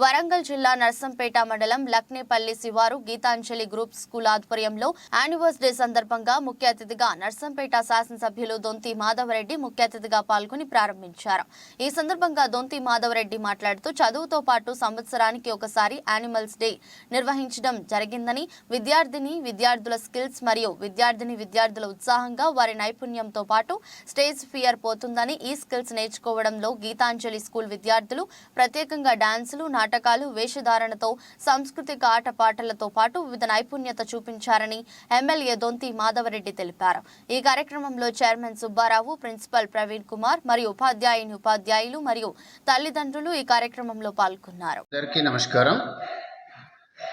వరంగల్ జిల్లా నర్సంపేట మండలం లక్నేపల్లి శివారు గీతాంజలి గ్రూప్ స్కూల్ ఆధ్వర్యంలో యానివర్స్ డే సందర్భంగా ముఖ్య అతిథిగా నర్సంపేట శాసనసభ్యులు దొంతి మాధవరెడ్డి ముఖ్య అతిథిగా పాల్గొని ప్రారంభించారు. ఈ సందర్భంగా దొంతి మాధవరెడ్డి మాట్లాడుతూ చదువుతో పాటు సంవత్సరానికి ఒకసారి యానిమల్స్ డే నిర్వహించడం జరిగిందని విద్యార్థిని విద్యార్థుల స్కిల్స్ మరియు విద్యార్థిని విద్యార్థుల ఉత్సాహంగా వారి నైపుణ్యంతో పాటు స్టేజ్ ఫియర్ పోతుందని ఈ స్కిల్స్ నేర్చుకోవడంలో గీతాంజలి స్కూల్ విద్యార్థులు ప్రత్యేకంగా డాన్సులు నాటకాలు వేషధారణతో సాంస్కృతిక ఆటపాటలతో పాటు వివిధ నైపుణ్యత చూపించారని ఎమ్మెల్యే దొంతి మాధవరెడ్డి తెలిపారు. ఈ కార్యక్రమంలో చైర్మన్ సుబ్బారావు ప్రిన్సిపల్ ప్రవీణ్ కుమార్ మరియు ఉపాధ్యాయుని ఉపాధ్యాయులు మరియు తల్లిదండ్రులు ఈ కార్యక్రమంలో పాల్గొన్నారు. అందరికీ నమస్కారం.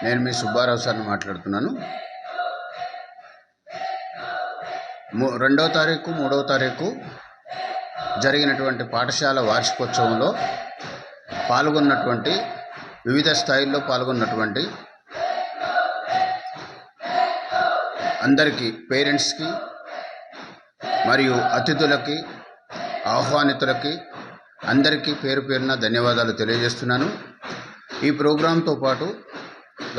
నేను మీ సుబ్బారావు సార్ని మాట్లాడుతున్నాను. రెండవ తారీఖు మూడవ తారీఖు జరిగినటువంటి పాఠశాల వార్షికోత్సవంలో పాల్గొన్నటువంటి వివిధ స్థాయిల్లో పాల్గొన్నటువంటి అందరికీ పేరెంట్స్కి మరియు అతిథులకి ఆహ్వానితులకి అందరికీ పేరు పేరున ధన్యవాదాలు తెలియజేస్తున్నాను. ఈ ప్రోగ్రాంతో పాటు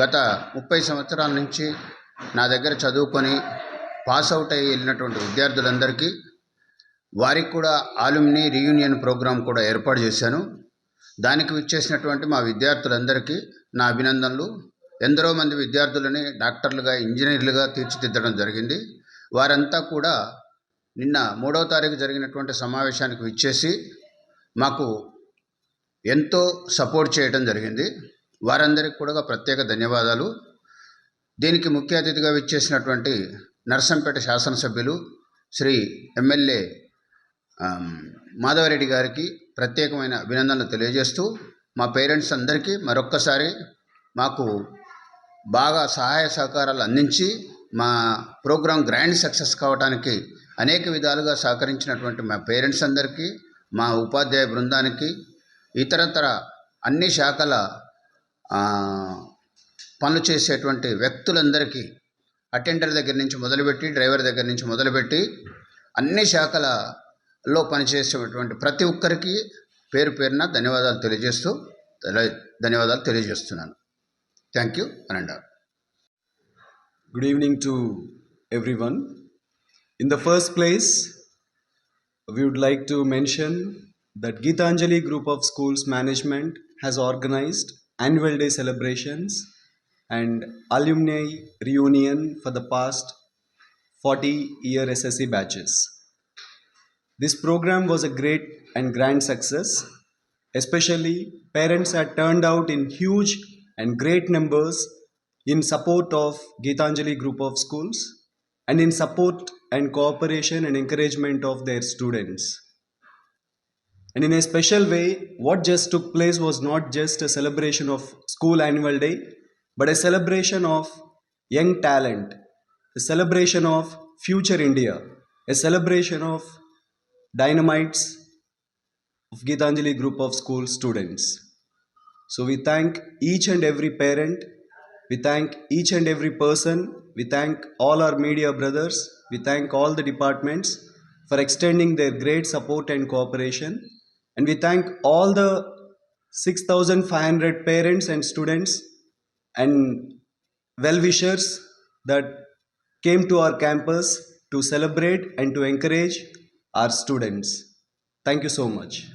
గత ముప్పై సంవత్సరాల నుంచి నా దగ్గర చదువుకొని పాస్ అవుట్ అయ్యి వెళ్ళినటువంటి విద్యార్థులందరికీ వారికి కూడా ఆలుమిని రీయూనియన్ ప్రోగ్రాం కూడా ఏర్పాటు చేశాను. దానికి విచ్చేసినటువంటి మా విద్యార్థులందరికీ నా అభినందనలు. ఎందరో మంది విద్యార్థులని డాక్టర్లుగా ఇంజనీర్లుగా తీర్చిదిద్దడం జరిగింది. వారంతా కూడా నిన్న మూడవ తారీఖు జరిగినటువంటి సమావేశానికి విచ్చేసి మాకు ఎంతో సపోర్ట్ చేయడం జరిగింది. వారందరికి కూడా ప్రత్యేక ధన్యవాదాలు. దీనికి ముఖ్య అతిథిగా విచ్చేసినటువంటి నర్సంపేట శాసనసభ్యులు శ్రీ ఎమ్మెల్యే మాధవరెడ్డి గారికి ప్రత్యేకమైన అభినందనలు తెలియజేస్తూ మా పేరెంట్స్ అందరికీ మరొక్కసారి మాకు బాగా సహాయ సహకారాలు అందించి మా ప్రోగ్రాం గ్రాండ్ సక్సెస్ కావడానికి అనేక విధాలుగా సహకరించినటువంటి మా పేరెంట్స్ అందరికీ మా ఉపాధ్యాయ బృందానికి ఇతరతర అన్ని శాఖల పనులు చేసేటువంటి వ్యక్తులందరికీ అటెండర్ దగ్గర నుంచి మొదలుపెట్టి డ్రైవర్ దగ్గర నుంచి మొదలుపెట్టి అన్ని శాఖల లో పనిచేసేటువంటి ప్రతి ఒక్కరికి పేరు పేరున ధన్యవాదాలు తెలియజేస్తూ ధన్యవాదాలు తెలియజేస్తున్నాను. థ్యాంక్ యూ అని good evening to everyone in the first place we would like to mention that Gitanjali group of schools management has organised annual day celebrations and alumni reunion for the past forty year SSC batches This program was a great and grand success. Especially, parents had turned out in huge and great numbers in support of Geetanjali Group of Schools and in support and cooperation and encouragement of their students. And in a special way, what just took place was not just a celebration of school annual day, but a celebration of young talent, a celebration of future India, a celebration of dynamites of Geetanjali Group of School students. So we thank each and every parent, we thank each and every person, we thank all our media brothers, we thank all the departments for extending their great support and cooperation. And we thank all the 6,500 parents and students and well wishers that came to our campus to celebrate and to encourage our students. Thank you so much.